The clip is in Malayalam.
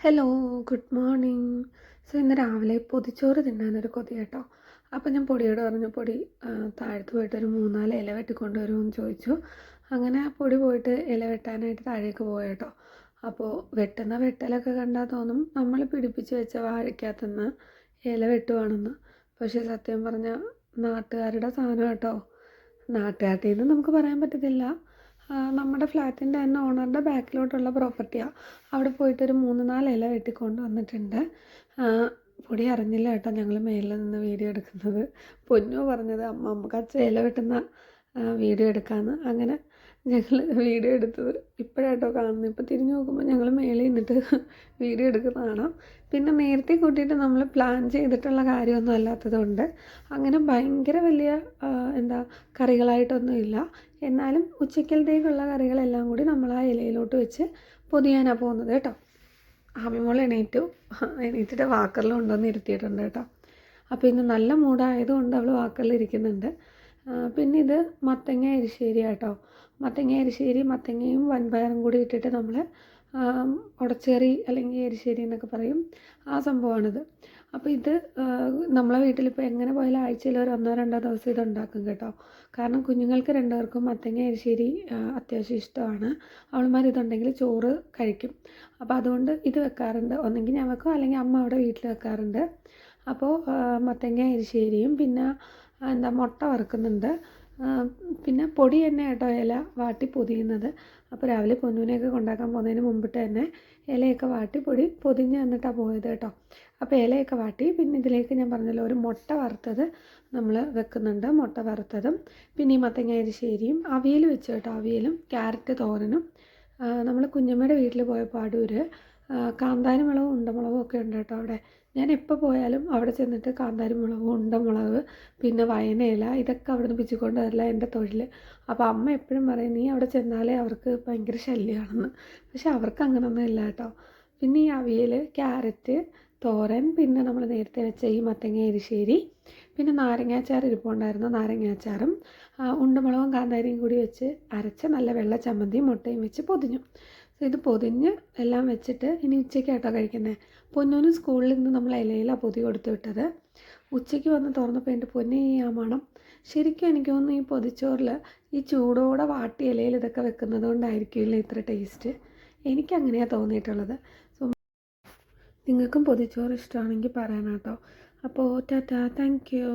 ഹലോ ഗുഡ് മോർണിംഗ് സോ ഇന്ന് രാവിലെ പൊതിച്ചോറ് തിന്നാനൊരു കൊതി കേട്ടോ അപ്പം ഞാൻ പൊടിയോട് പറഞ്ഞു പൊടി താഴത്ത് പോയിട്ട് ഒരു മൂന്നാൽ ഇല വെട്ടിക്കൊണ്ടുവരുമെന്ന് ചോദിച്ചു. അങ്ങനെ ആ പൊടി പോയിട്ട് ഇല വെട്ടാനായിട്ട് താഴേക്ക് പോയേട്ടോ. അപ്പോൾ വെട്ടുന്ന വെട്ടലൊക്കെ കണ്ടാൽ തോന്നും നമ്മൾ പിടിപ്പിച്ച് വെച്ച വാഴയ്ക്കകത്തുനിന്ന് ഇല വെട്ടുവാണെന്ന്. പക്ഷേ സത്യം പറഞ്ഞാൽ നാട്ടുകാരുടെ സാധനം കേട്ടോ നാട്ടുകാരുടെ നമുക്ക് പറയാൻ പറ്റത്തില്ല. നമ്മുടെ ഫ്ലാറ്റിന്റെ തന്നെ ഓണറുടെ ബാക്കിലോട്ടുള്ള പ്രോപ്പർട്ടിയാണ് അവിടെ പോയിട്ട് ഒരു മൂന്ന് നാല് ഇല വെട്ടിക്കൊണ്ട് വന്നിട്ടുണ്ട്. പൊടി അറിഞ്ഞില്ല കേട്ടോ ഞങ്ങൾ മേലിൽ നിന്ന് വീഡിയോ എടുക്കുന്നത്. പൊന്നു പറഞ്ഞത് അമ്മ നമുക്ക് ആ ഇല വെട്ടുന്ന വീഡിയോ എടുക്കാമെന്ന് അങ്ങനെ ഞങ്ങൾ വീഡിയോ എടുത്തത് ഇപ്പോഴാട്ടോ കാണുന്നത്. ഇപ്പോൾ തിരിഞ്ഞു നോക്കുമ്പോൾ ഞങ്ങൾ മേലെ നിന്നിട്ട് വീഡിയോ എടുക്കുന്ന കാണാം പിന്നെ നേരത്തെ കൂട്ടിയിട്ട് നമ്മൾ പ്ലാൻ ചെയ്തിട്ടുള്ള കാര്യമൊന്നും അല്ലാത്തതുകൊണ്ട് അങ്ങനെ ഭയങ്കര വലിയ എന്താ കറികളായിട്ടൊന്നും ഇല്ല എന്നാലും ഉച്ചക്കലത്തേക്കുള്ള കറികളെല്ലാം കൂടി നമ്മൾ ആ ഇലയിലോട്ട് വെച്ച് പൊതിയാനാണ് പോകുന്നത് കേട്ടോ. ആമിമോൾ എണീറ്റു. എണീറ്റിട്ട് വാക്കറിൽ കൊണ്ടുവന്ന് ഇരുത്തിയിട്ടുണ്ട് കേട്ടോ. അപ്പോൾ ഇന്ന് നല്ല മൂടായതുകൊണ്ട് അവൾ വാക്കറിൽ ഇരിക്കുന്നുണ്ട്. പിന്നെ ഇത് മത്തങ്ങ എരിശ്ശേരി കേട്ടോ മത്തങ്ങ എരിശ്ശേരി മത്തങ്ങയും വൻപയറും കൂടി ഇട്ടിട്ട് നമ്മൾ ഉടച്ചേറി അല്ലെങ്കിൽ എരിശ്ശേരി എന്നൊക്കെ പറയും. ആ സംഭവമാണിത്. അപ്പോൾ ഇത് നമ്മളെ വീട്ടിലിപ്പോൾ എങ്ങനെ പോയാലും ആഴ്ചയിൽ ഒരു ഒന്നോ രണ്ടോ ദിവസം ഇത് ഉണ്ടാക്കും കേട്ടോ. കാരണം കുഞ്ഞുങ്ങൾക്ക് രണ്ടുപേർക്കും മത്തങ്ങ എരിശ്ശേരി അത്യാവശ്യം ഇഷ്ടമാണ്. അവൾമാർ ഇതുണ്ടെങ്കിൽ ചോറ് കഴിക്കും. അപ്പോൾ അതുകൊണ്ട് ഇത് വെക്കാറുണ്ട്. ഒന്നെങ്കിൽ ഞാൻ വെക്കും. അല്ലെങ്കിൽ അമ്മ അവിടെ വീട്ടിൽ വെക്കാറുണ്ട്. അപ്പോൾ മത്തങ്ങ എരിശ്ശേരിയും പിന്നെ എന്താ മുട്ട വറുക്കുന്നുണ്ട്. പിന്നെ പൊടി തന്നെ കേട്ടോ ഇല വാട്ടി പൊതിയുന്നത്. അപ്പോൾ രാവിലെ പൊന്നുവിനെയൊക്കെ കൊണ്ടാക്കാൻ പോകുന്നതിന് മുമ്പിട്ട് തന്നെ ഇലയൊക്കെ വാട്ടി പൊടി പൊതിഞ്ഞ് തന്നിട്ടാണ് പോയത് കേട്ടോ. അപ്പോൾ ഇലയൊക്കെ വാട്ടി പിന്നെ ഇതിലേക്ക് ഞാൻ പറഞ്ഞല്ലോ ഒരു മുട്ട വറുത്തത് നമ്മൾ വെക്കുന്നുണ്ട് മുട്ട വറുത്തതും. പിന്നെ ഈ മത്തങ്ങ എരിശ്ശേരിയും അവിയൽ വെച്ച് കേട്ടോ അവിയലും ക്യാരറ്റ് തോരനും. നമ്മൾ കുഞ്ഞമ്മയുടെ വീട്ടിൽ പോയപ്പോൾ അടൂർ കാന്താരി മുളകും ഉണ്ടമുളകും ഒക്കെ ഉണ്ട് കേട്ടോ അവിടെ. ഞാൻ എപ്പോൾ പോയാലും അവിടെ ചെന്നിട്ട് കാന്താരി മുളക് ഉണ്ടമുളക് പിന്നെ വയനയില ഇതൊക്കെ അവിടെ നിന്ന് പിച്ചിക്കൊണ്ട് വരില്ല എന്റെ തൊഴിൽ അപ്പോൾ അമ്മ എപ്പോഴും പറയും നീ അവിടെ ചെന്നാലേ അവർക്ക് ഭയങ്കര ശല്യമാണെന്ന് പക്ഷെ അവർക്ക് അങ്ങനെയൊന്നും ഇല്ല കേട്ടോ. പിന്നെ ഈ അവിയൽ ക്യാരറ്റ് തോരൻ പിന്നെ നമ്മൾ നേരത്തെ വെച്ച ഈ മത്തങ്ങ എരിശ്ശേരി പിന്നെ നാരങ്ങാച്ചാർ ഇരിപ്പുണ്ടായിരുന്നു നാരങ്ങാച്ചാറും ഉണ്ടമുളകും കാന്താരിയും കൂടി വെച്ച് അരച്ച നല്ല വെള്ള ചമ്മന്തിയും മുട്ടയും വെച്ച് പൊതിഞ്ഞു. സോ ഇത് പൊതിഞ്ഞ് എല്ലാം വെച്ചിട്ട് ഇനി ഉച്ചയ്ക്കാട്ടോ കഴിക്കുന്നത് പൊന്നൂന് സ്കൂളിൽ നിന്ന് നമ്മൾ ഇലയിലാണ് പൊതി കൊടുത്തു വിട്ടത്. ഉച്ചയ്ക്ക് വന്ന് തുറന്നപ്പോൾ എന്റെ പൊന്നെ ആ മണം. ശരിക്കും എനിക്ക് തോന്നുന്നു ഈ പൊതിച്ചോറിൽ ഈ ചൂടോടെ വാട്ടി ഇലയിൽ ഇതൊക്കെ വെക്കുന്നത് കൊണ്ടായിരിക്കില്ല ഇത്ര ടേസ്റ്റ്? എനിക്കങ്ങനെയാണ് തോന്നിയിട്ടുള്ളത്. സോ നിങ്ങൾക്കും പൊതിച്ചോറ് ഇഷ്ടമാണെങ്കിൽ പറയണം കേട്ടോ അപ്പോൾ ടാറ്റാ. Thank you.